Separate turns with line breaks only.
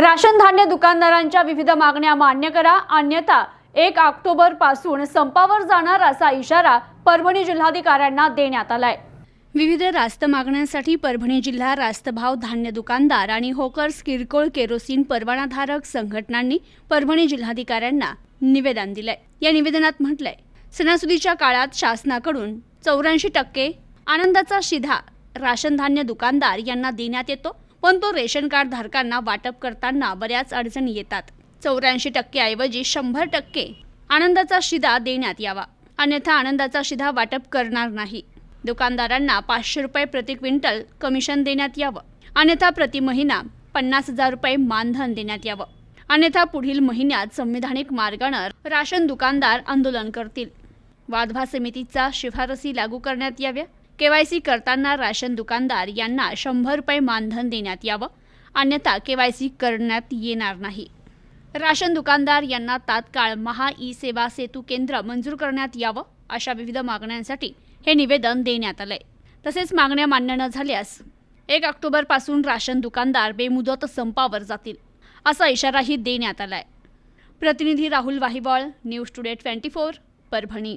Ration धान्य दुकानदारांच्या विविध मागण्या मान्य करा. अन्यथा एक ऑक्टोबरपासून संपावर जाणार असा इशारा परभणी जिल्हाधिकाऱ्यांना देण्यात आलाय. विविध रास्त मागण्यांसाठी परभणी जिल्हा रास्तभाव धान्य दुकानदार आणि होकर्स किरकोळ केरोसिन परवानाधारक संघटनांनी परभणी जिल्हाधिकाऱ्यांना निवेदन दिलंय. या निवेदनात म्हटलंय सणासुदीच्या काळात शासनाकडून चौऱ्याऐंशी टक्के आनंदाचा शिधा राशन धान्य दुकानदार यांना देण्यात येतो. पण तो रेशन कार्ड धारकांना वाटप करताना बऱ्याच अडचणी येतात. चौऱ्याऐंशी टक्केऐवजी शंभर टक्के आनंदाचा शिधा देण्यात यावा. अन्यथा आनंदाचा शिधा वाटप करणार नाही. दुकानदारांना पाचशे रुपये प्रति क्विंटल कमिशन देण्यात यावं. अन्यथा प्रति महिना पन्नास हजार रुपये मानधन देण्यात यावं. अन्यथा पुढील महिन्यात संविधानिक मार्गानं राशन दुकानदार आंदोलन करतील. वाधवा समितीचा शिफारसी लागू करण्यात याव्या. केवायसी करताना राशन दुकानदार यांना शंभर रुपये मानधन देण्यात यावं अन्यथा केवायसी करण्यात येणार नाही. राशन दुकानदार यांना तात्काळ महा ई सेवा सेतू केंद्र मंजूर करण्यात यावं अशा विविध मागण्यांसाठी हे निवेदन देण्यात आलंय. तसेच मागण्या मान्य न झाल्यास एक ऑक्टोबरपासून राशन दुकानदार बेमुदत संपावर जातील असा इशाराही देण्यात आलाय. प्रतिनिधी Rahul Wahiwal news today twenty four Parbhani.